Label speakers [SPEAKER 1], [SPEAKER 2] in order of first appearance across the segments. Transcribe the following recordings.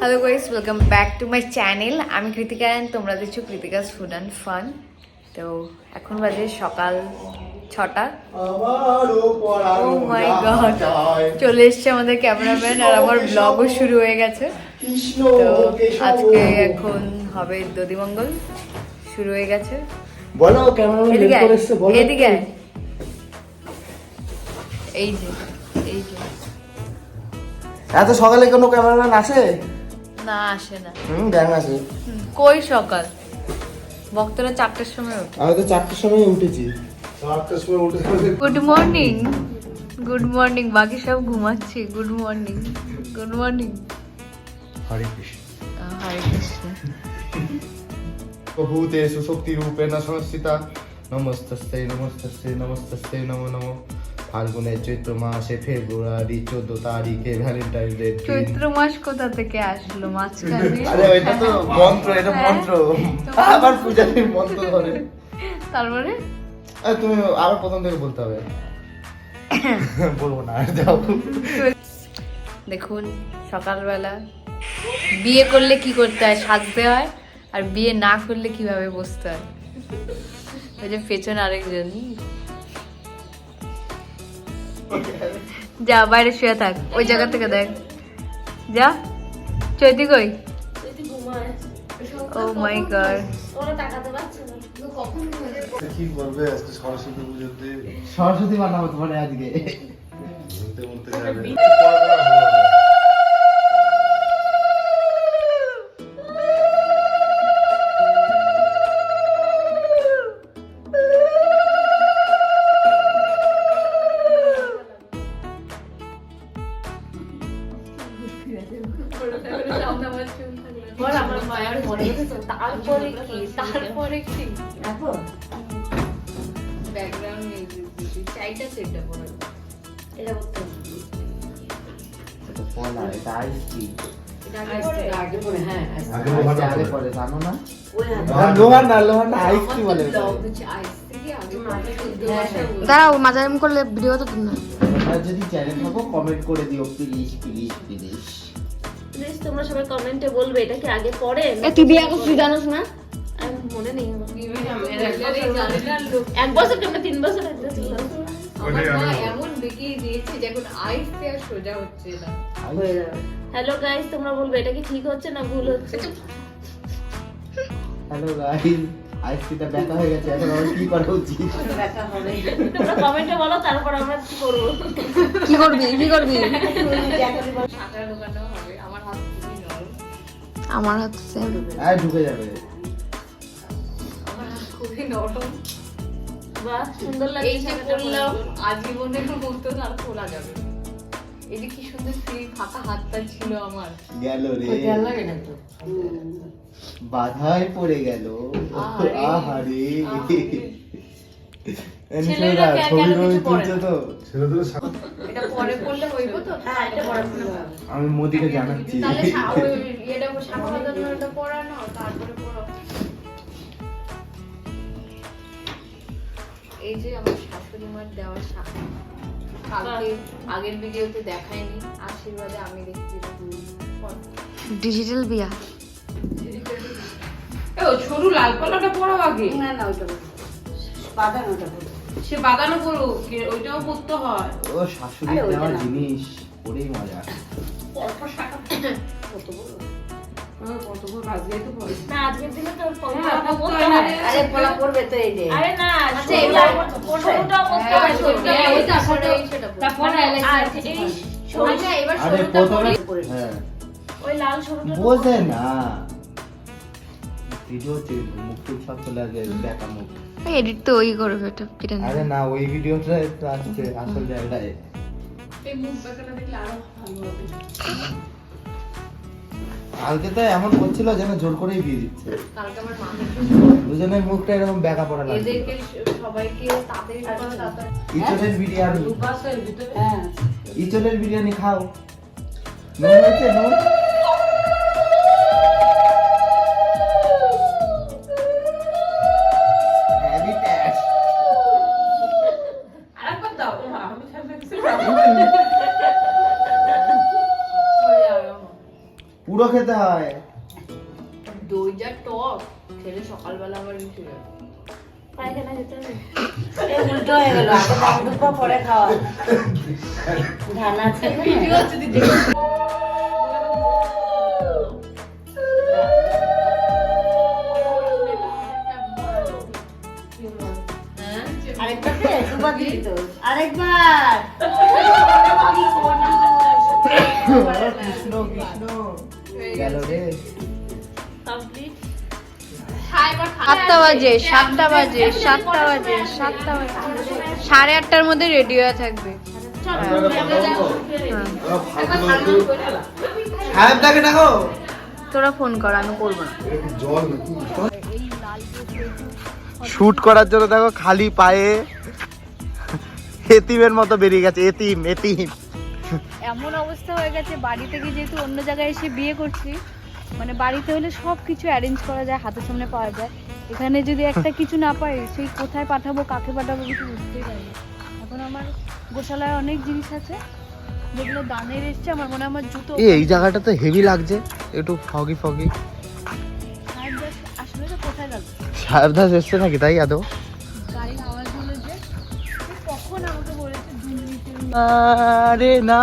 [SPEAKER 1] Hello guys welcome back to my channel আমি Kritika and তোমরা দেখছ কৃতিকাস ফুড অ্যান্ড ফান তো এখন বাজে সকাল ছটা। ও মাই গড চলে এসছে আমাদের ক্যামেরাম্যান আর আমার ব্লগও শুরু হয়ে গেছে। তো আজকে এখন হবে দদিমঙ্গল শুরু হয়ে গেছে।
[SPEAKER 2] বলো কেমন
[SPEAKER 1] এদিকে। এই যে এই যে।
[SPEAKER 2] এত সকালে কোনো ক্যামেরাম্যান আসে?
[SPEAKER 1] না আসে না।
[SPEAKER 2] হুম ব্যাং আসে
[SPEAKER 1] কই সকাল? ভক্তরা চারটার সময় ওঠে
[SPEAKER 2] আমি তো চারটার সময় উঠেছি। চারটার সময় উঠে
[SPEAKER 1] গুড মর্নিং গুড মর্নিং বাকি সব ঘুমাচ্ছে। Good morning good morning
[SPEAKER 2] Hare Krishna.
[SPEAKER 1] Hare Krishna.
[SPEAKER 2] ভূতে সুশক্তি রূপে না সংস্থিতা নমস্তস্যై নমস্তস্যై নমস্তস্যై নমো নমো। ফাল্গুনে চৈত্র মাসে ফেব্রুয়ারি চোদ্দ তারিখে ভ্যালেন্টাইন ডে
[SPEAKER 1] চৈত্র মাস কোথা থেকে আসলো? মাঝখানে
[SPEAKER 2] আরে ওইটা তো মন্ত্র এটা
[SPEAKER 1] হ্যাঁ।
[SPEAKER 2] মন্ত্র। আবার পূজারীর মন্ত্র ধরে।
[SPEAKER 1] তারপরে?
[SPEAKER 2] তুমি আবার প্রথম থেকে বলতে হবে। বলব না যাও।
[SPEAKER 1] দেখুন সকালবেলা বিয়ে করলে কি করতে হয়? সাজতে হয় আর বিয়ে না করলে কীভাবে বসতে হয়? ওই যে পেছনে আরেকজন। যা বাইরে শুয়ে থাক ওই জায়গা থেকে দেখ। যা চৈতি কই? Oh my god.
[SPEAKER 3] কি করবে আজকে সরস্বতী পুজোতে
[SPEAKER 2] সরস্বতী বানাবো তোমার আজকে।
[SPEAKER 1] তারপরে কি তারপরে কি ব্যাকগ্রাউন্ড মিউজিক চাইটা সেটা পড়া এটা করতে
[SPEAKER 2] পলা এটা আইসক্রি
[SPEAKER 3] আগে
[SPEAKER 2] আগে
[SPEAKER 3] লোহাটা
[SPEAKER 2] আগে
[SPEAKER 3] পড়ে।
[SPEAKER 2] পরে জানো না লোহার না লোহার না আইসক্রি বলে
[SPEAKER 4] দাঁড়াও মাঝে করলে ভিডিও তো
[SPEAKER 2] যদি চ্যানেল থাকো কমেন্ট করে দিও প্লিজ প্লিজ
[SPEAKER 5] তোমরা সবাই কমেন্টে বলবে এটা কি আগে
[SPEAKER 4] পরে? তুই বিয়ে করছিস জানোস না?
[SPEAKER 5] আমি মনে নেই এক বছর কিংবা তিন বছর
[SPEAKER 1] এমন দিয়েছে যখন আইস দেওয়া সোজা হচ্ছে না।
[SPEAKER 5] হ্যালো গাইস তোমরা বলবে এটা কি ঠিক হচ্ছে না ভুল হচ্ছে?
[SPEAKER 2] হ্যালো গাইস আইসক্রিমটা ব্যথা হয়ে গেছে এখন আমার কি করা উচিত?
[SPEAKER 5] তোমরা কমেন্টে বলো তারপর আমরা কি করব?
[SPEAKER 4] কি করবি কি করবি?
[SPEAKER 1] শাঁখার দোকানেও হবে আমার
[SPEAKER 4] আমার হাত সেম
[SPEAKER 2] আর ঢুকে যাবে।
[SPEAKER 1] আমার হাত খুবই নরম।
[SPEAKER 5] বাহ সুন্দর লাগছে
[SPEAKER 1] এই যে। আজীবনের মতো। আর খোলা যাবে না। এই যে কি সুন্দর ফ্রি ফাঁকা হাতটা ছিল আমার।
[SPEAKER 2] গেল রে। বাধায় পড়ে গেল।
[SPEAKER 1] আহারে।
[SPEAKER 2] আহারে
[SPEAKER 1] আহারে।
[SPEAKER 5] ছেলেরা কে- কেন কিছু পরে না?
[SPEAKER 2] তো।
[SPEAKER 3] ছেলেদের সা-
[SPEAKER 1] এটা পরে করলে হইব তো?
[SPEAKER 5] হ্যাঁ এটা পড়াশোনা
[SPEAKER 2] আমি মোদিকে জানাচ্ছি।
[SPEAKER 1] তাহলে শা- ওই ইয়েটা শাখা বাঁধানোটা পড়ানো তারপরে পড়ো। এই যে আমার শাশুড়ি মার দেওয়া শাখা কালকে আগের ভিডিওতে দেখায়নি আশীর্বাদে আমি দেখছি
[SPEAKER 4] ডিজিটাল বিয়া।
[SPEAKER 6] ও সরু লাল কলাটা পরাও আগে? সে বাদানো করুক ওইটাও পরতে হয়।
[SPEAKER 2] ও শাশুড়ি দেওয়া জিনিস পরেই মজা।
[SPEAKER 6] কত বড় বাজলেই তো পরে
[SPEAKER 5] না।
[SPEAKER 6] হ্যাঁ, হয়
[SPEAKER 5] হয়।
[SPEAKER 1] আচ্ছা, হ্যাঁ,
[SPEAKER 5] হয়,
[SPEAKER 1] আচ্ছা।
[SPEAKER 2] হ্যাঁ ভিডিও মুখ টুক সব চলে আসবে দেখা মুখ।
[SPEAKER 4] এডিট তো ওই করবে এটা কেটে।
[SPEAKER 2] আরে না ওই ভিডিওটা আসছে আসল জায়গায়
[SPEAKER 6] এই মুখ বেঁকাটা দেখলে আরও ভালো হবে।
[SPEAKER 2] কালকে তো এমন করছিল যেন জোর করেই বিয়ে দিচ্ছে।
[SPEAKER 1] কালকে আমার মামি
[SPEAKER 2] দুজনের মুখটা এরকম বেকা পড়া লাগছে।
[SPEAKER 1] এদেরকে সবাইকে তাড়াতাড়ি তাড়াতাড়ি
[SPEAKER 2] ইচলের বিরিয়ানি।
[SPEAKER 6] দুপাশের ভিতরে।
[SPEAKER 2] ইচলের বিরিয়ানি খাও। নুন নুন?
[SPEAKER 1] দই যা টক খেলে সকালবেলা আবার কিছু
[SPEAKER 5] পায়খানা যেতে হবে? উল্টো হয়ে গেল আগে দাম দুপা পরে খাওয়া। ধান আছে আরেকবার দে, দুবার আরেকবার!
[SPEAKER 1] সাতটা বাজে সাতটা বাজে সাতটা বাজে সাতটা বাজে। সাড়ে আটটার মধ্যে রেডি হয়ে থাকবে। তোরা ফোন কর আমি করব না।
[SPEAKER 2] শুট করার জন্য দেখো খালি পায়ে এতিমের মতো বেরিয়ে গেছে এতিম এতিম।
[SPEAKER 1] এমন অবস্থা হয়ে গেছে বাড়ি থেকে যেহেতু অন্য জায়গায় এসে বিয়ে করছি মানে বাড়িতে হলে সব কিছু অ্যারেঞ্জ করা যায় হাতের সামনে পাওয়া যায়। এখানে যদি একটা কিছু না পাই সেই কোথায় পাঠাবো কাকে পাঠাবো কিছু বুঝতেই পারি এখন আমার গোশালায় অনেক জিনিস আছে যেগুলো দানের এসছে আমার মনে আমার জুতো
[SPEAKER 2] এই জায়গাটা তো হেভি লাগছে একটু ফগি ফগি
[SPEAKER 1] আসলে তো কোথায় গেল
[SPEAKER 2] সাহেব দাস এসছে নাকি তাই আদৌ?
[SPEAKER 1] গাড়ির যে কখন আমাকে বলেছে দুর্নীতি
[SPEAKER 2] না রে না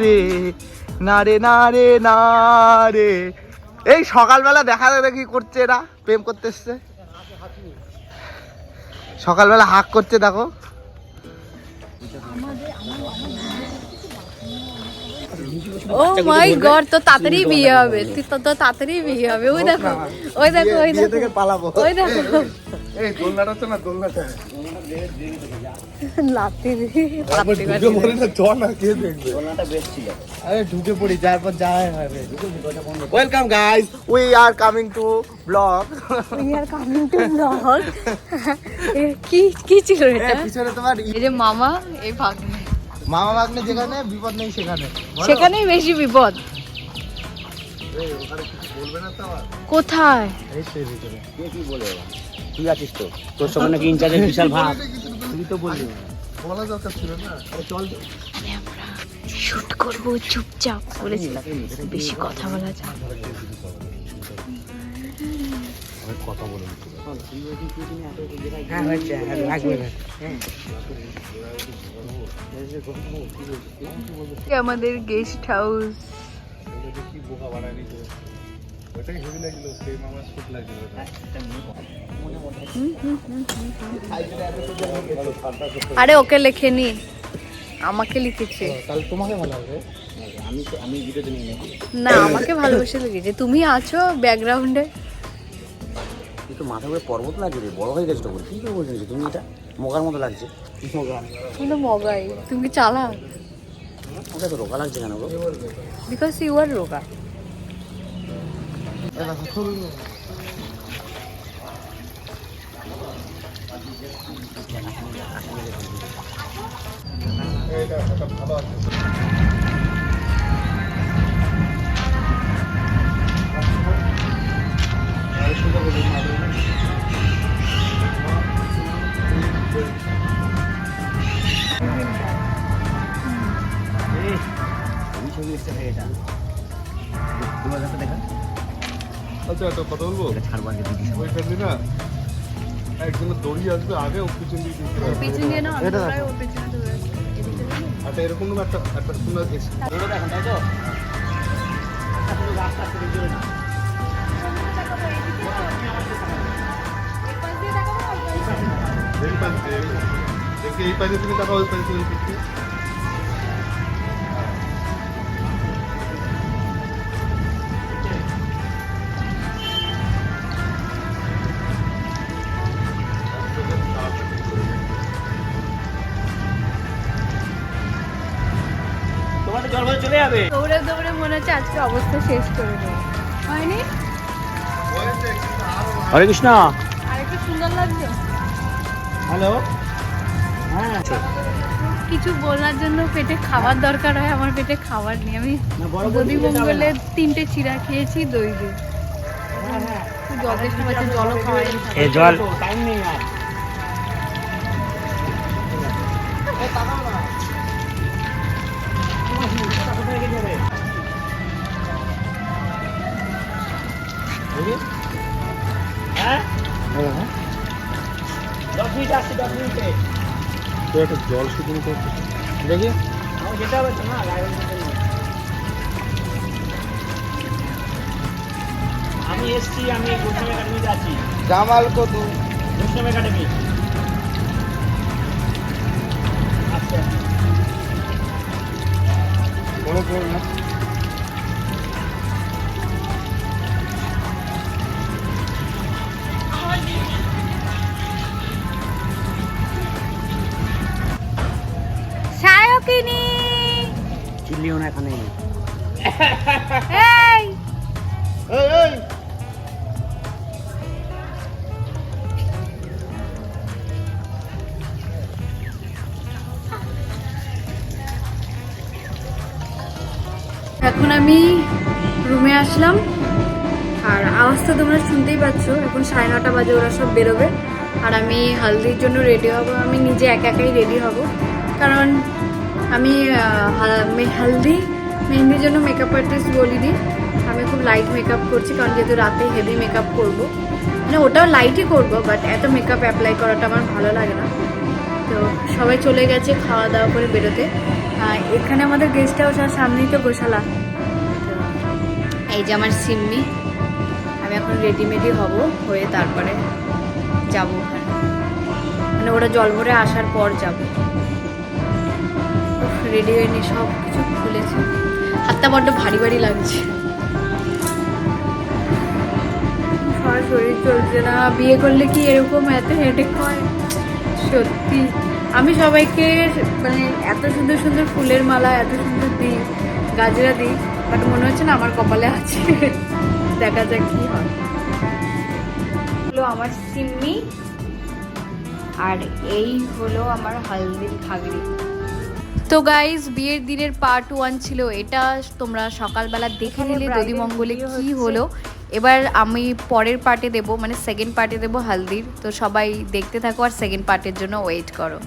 [SPEAKER 2] রে। না রে না রে না রে এই সকালবেলা দেখা দেখি করছে এরা? প্রেম করতে এসছে। সকালবেলা হাক করছে দেখো।
[SPEAKER 1] ও মাই গড তো তাড়াতাড়ি বিয়ে হবে। তুই তো তাড়াতাড়ি বিয়ে হবে। ওই দেখো ওই দেখো ওই দেখো।
[SPEAKER 2] পালাবো।
[SPEAKER 1] ওই দেখো।
[SPEAKER 3] এই দোলনাটা হচ্ছে না দোলনাটা?
[SPEAKER 1] লাত্তি
[SPEAKER 3] ঢুকে না চ না কে দেখবে?
[SPEAKER 2] আরে ঢুকে পড়ি যারপর যাওয়াই হবে। Welcome guys we are coming to blog
[SPEAKER 1] we are coming to blog কি কি ছিল এটা?
[SPEAKER 2] পিছনে তোমার
[SPEAKER 1] এই যে মামা এই ভাগ্নে।
[SPEAKER 2] মামা ভাগ্নে যেখানে বিপদ নেই সেখানে।
[SPEAKER 1] সেখানেই বেশি বিপদ। কোথায়?
[SPEAKER 2] এই
[SPEAKER 7] তুই আছিস তো? তোর সঙ্গে নাকি ইনচার্জের বিশাল ভাব
[SPEAKER 2] তুই তো বললি।
[SPEAKER 3] বলা দরকার ছিল না।
[SPEAKER 1] শুট করব চুপচাপ বলেছিলাম। বেশি কথা বলা যায়
[SPEAKER 7] হ্যাঁ হচ্ছে হ্যাঁ লাগবে না
[SPEAKER 1] আমাদের গেস্ট হাউস
[SPEAKER 3] কি বোকা বানায় ওটাই হেভি লাগল প্রেম আমার শুট লাগল
[SPEAKER 1] আরে ওকে লেখেনি আমাকে লিখেছে।
[SPEAKER 2] তাহলে তোমাকে ভালো হবে
[SPEAKER 7] আমি আমি ভিডিওতে নিয়ে নেব।
[SPEAKER 1] না আমাকে ভালোবেসে লিখেছে। তুমি আছো ব্যাকগ্রাউন্ডে
[SPEAKER 7] তো মাথা করে পর্বত লাগছে রে বড় হয়ে গেছে তো বলে কি করে বলছিস তুমি এটা মগার মতো লাগছে। মগা
[SPEAKER 1] তুমি মগাই। তুমি চালা
[SPEAKER 7] ওটা তো রোগা লাগছে কেন গো?
[SPEAKER 1] বিকজ ইউ আর রোগা।
[SPEAKER 3] এটা এটা ভালো আছে
[SPEAKER 7] এই
[SPEAKER 3] আচ্ছা একটা কথা বলব?
[SPEAKER 7] এটা ছাড়বো আগে দিদি
[SPEAKER 3] ওইখান দিয়ে না একজন দড়ি আসবে আগে ও পিছন দিয়ে
[SPEAKER 1] না
[SPEAKER 2] এটা
[SPEAKER 1] ধরে।
[SPEAKER 3] আচ্ছা এরকম একটা একটা সুন্দর এক্স
[SPEAKER 7] এখন তাই তো? রাস্তা থেকে যেও না।
[SPEAKER 3] দেখি এই পাশে তুমি টাকা ওই পাশে তুমি
[SPEAKER 7] চলে যাবে
[SPEAKER 1] দৌড়ে দৌড়ে মনে হচ্ছে আজকে অবস্থা শেষ করে দেবো। হয়নি?
[SPEAKER 7] হরে কৃষ্ণ।
[SPEAKER 1] আর একটু সুন্দর লাগছে।
[SPEAKER 7] হ্যালো। হ্যাঁ।
[SPEAKER 1] কিছু বলার জন্য পেটে খাবার দরকার হয় আমার পেটে খাবার নেই। আমি
[SPEAKER 7] হবে
[SPEAKER 1] মঙ্গলে তিনটে চিড়া খেয়েছি দই দিয়ে। জল পাচ্ছে জলও খাওয়াইনি
[SPEAKER 7] এ জল টাইম নেই আর। দশ মিনিট আসছি দশ মিনিটে
[SPEAKER 3] তো একটা জল নিতে হচ্ছে।
[SPEAKER 7] দেখি। যেতে হবে তো না আমি এসছি আমি বৈষ্ণব একাডেমিতে আছি
[SPEAKER 2] জামাল কদু
[SPEAKER 7] বৈষ্ণব একাডেমি আচ্ছা।
[SPEAKER 3] বড় বড় না।
[SPEAKER 7] চিল্লিও না এখানে
[SPEAKER 1] এই!
[SPEAKER 3] এই এই!
[SPEAKER 1] এখন আমি রুমে আসলাম। আর আওয়াজ তো তোমরা শুনতেই পাচ্ছ এখন সাড়ে নটা বাজে ওরা সব বেরোবে। আর আমি হালদির জন্য রেডি হব আমি নিজে একা একাই রেডি হব। কারণ আমি হালদি মেহেন্দির জন্য মেকআপ আর্টিস্ট বলিনি আমি খুব লাইট মেকআপ করছি, কারণ যেহেতু রাতে হেভি মেকআপ করব। মানে ওটাও লাইটই করব বাট এত মেকআপ অ্যাপ্লাই করাটা আমার ভালো লাগে না। তো সবাই চলে গেছে খাওয়া দাওয়া করে বেরোতে। এখানে আমাদের গেস্ট হাউস আর সামনেই তো গোশালা। এই যে আমার সিম্মি। আমি এখন রেডিমেডি হব, হয়ে তারপরে যাব ওখানে। মানে ওরা জল ভরে আসার পর যাব। রেডি হয়ে সব কিছু খুলেছে। হাতটা বড্ড ভারী ভারী লাগছে। সবার শরীর চলছে না। বিয়ে করলে কি এরকম এত হেডেক হয়? সত্যি। আমি সবাইকে মানে এত সুন্দর সুন্দর ফুলের মালা, এত সুন্দর দিই, গাজরা দিই বাট মনে হচ্ছে না আমার কপালে আছে। দেখা যাক কি হয়। হলো আমার সিম্মি, আর এই হলো আমার হালদির খাগড়ি। তো গাইজ বিয়ের দিনের পার্ট ওয়ান ছিল এটা। তোমরা সকালবেলা দেখে নিলে দদিমঙ্গলে কি হলো। এবার আমি পরের পার্টে দেবো মানে সেকেন্ড পার্টে দেবো হালদির। তো সবাই দেখতে থাকো আর সেকেন্ড পার্টের জন্য ওয়েট করো।